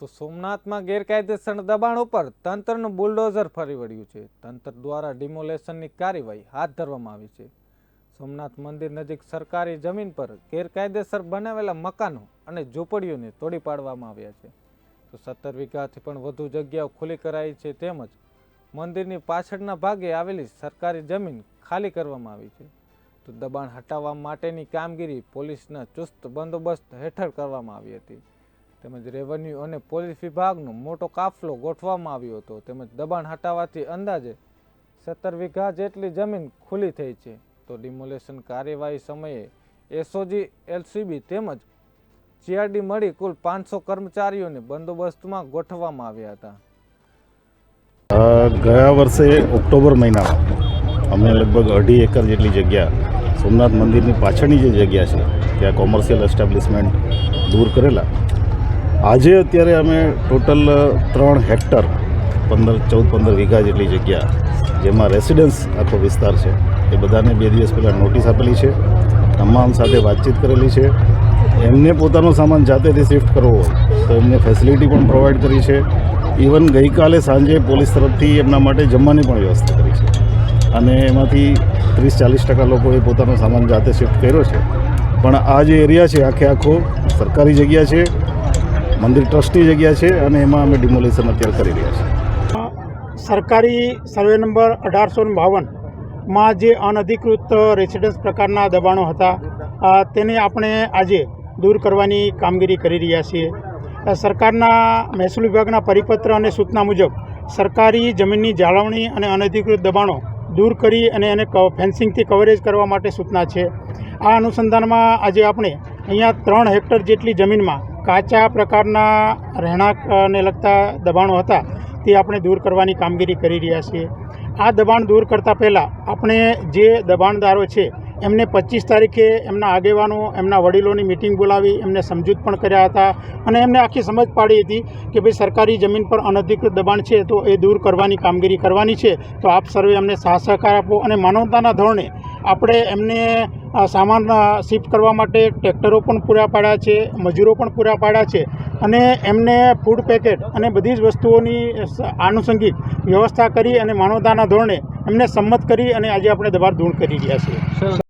તો સોમનાથમાં ગેરકાયદેસર દબાણ ઉપર તંત્રનું બુલડોઝર ફરી વળ્યું છે. તંત્ર દ્વારા ડિમોલેશનની કાર્યવાહી હાથ ધરવામાં આવી છે. સોમનાથ મંદિર નજીક સરકારી જમીન પર ગેરકાયદેસર બનાવેલા મકાનો અને ઝૂંપડીઓને તોડી પાડવામાં આવ્યા છે. તો સત્તર વીઘાથી પણ વધુ જગ્યાઓ ખુલ્લી કરાઈ છે તેમજ મંદિરની પાછળના ભાગે આવેલી સરકારી જમીન ખાલી કરવામાં આવી છે. તો દબાણ હટાવવા માટેની કામગીરી પોલીસના ચુસ્ત બંદોબસ્ત હેઠળ કરવામાં આવી હતી. તેમજ રેવન્યુ અને પોલીસ વિભાગનો મોટો કાફલો ગોઠવવામાં આવ્યો હતો. તેમજ દબાણ હટાવવાથી અંદાજે સત્તર વીઘા જેટલી જમીન ખુલ્લી થઈ છે. તો ડિમોલેશન કાર્યવાહી સમયે એસઓજી એલસીબી તેમજ જીઆરડી મળી કુલ પાંચસો કર્મચારીઓને બંદોબસ્તમાં ગોઠવવામાં આવ્યા હતા. ગયા વર્ષે ઓક્ટોબર મહિનામાં અમે લગભગ અઢી એકર જેટલી જગ્યા સોમનાથ મંદિરની પાછળની જે જગ્યા છે, ત્યાં કોમર્શિયલ એસ્ટાબ્લિશમેન્ટ દૂર કરેલા. આજે અત્યારે અમે ટોટલ ત્રણ હેક્ટર, પંદર, ચૌદ, પંદર વીઘા જેટલી જગ્યા, જેમાં રેસિડન્સ આખો વિસ્તાર છે. એ બધાને બે દિવસ પહેલાં નોટિસ આપેલી છે, તમામ સાથે વાતચીત કરેલી છે. એમને પોતાનો સામાન જાતેથી શિફ્ટ કરવો હોય, તો એમને ફેસિલિટી પણ પ્રોવાઈડ કરી છે. ઇવન ગઈકાલે સાંજે પોલીસ તરફથી એમના માટે જમવાની પણ વ્યવસ્થા કરી છે. અને એમાંથી ત્રીસ, ચાલીસ ટકા લોકોએ પોતાનો સામાન જાતે શિફ્ટ કર્યો છે. પણ આ જે એરિયા છે, આખે આખો સરકારી જગ્યા છે. મંદિર ટ્રસ્ટની જગ્યા છે અને એમાં અમે ડિમોલેશન અત્યારે કરી રહ્યા છીએ. સરકારી સર્વે નંબર અઢારસો બાવનમાં જે અનધિકૃત રેસિડન્સ પ્રકારના દબાણો હતા તેને આપણે આજે દૂર કરવાની કામગીરી કરી રહ્યા છીએ. સરકારના મહેસૂલ વિભાગના પરિપત્ર અને સૂચના મુજબ સરકારી જમીનની જાળવણી અને અનધિકૃત દબાણો દૂર કરી અને એને ફેન્સિંગથી કવરેજ કરવા માટે સૂચના છે. આ અનુસંધાનમાં આજે આપણે અહીંયા ત્રણ હેક્ટર જેટલી જમીનમાં કાચા પ્રકારના રહેણાંકને લગતા દબાણો હતા તે આપણે દૂર કરવાની કામગીરી કરી રહ્યા છીએ. આ દબાણ દૂર કરતાં પહેલાં આપણે જે દબાણદારો છે, એમને પચીસ તારીખે એમના આગેવાનો, એમના વડીલોની મિટિંગ બોલાવી, એમને સમજૂત પણ કર્યા હતા અને એમને આખી સમજ પાડી હતી કે ભાઈ સરકારી જમીન પર અનધિકૃત દબાણ છે તો એ દૂર કરવાની કામગીરી કરવાની છે. તો આપ સર્વે અમને સાહ સહકાર આપો અને માનવતાના ધોરણે આપણે એમને સામાન શિફ્ટ કરવા માટે ટ્રેક્ટરો પણ પૂરા પાડ્યા છે, મજૂરો પણ પૂરા પાડ્યા છે અને એમને ફૂડ પેકેટ અને બધી જ વસ્તુઓની આનુષંગિક વ્યવસ્થા કરી અને માનવતાના ધોરણે એમને સંમત કરી અને આજે આપણે દબાણ દૂર કરી રહ્યા છીએ.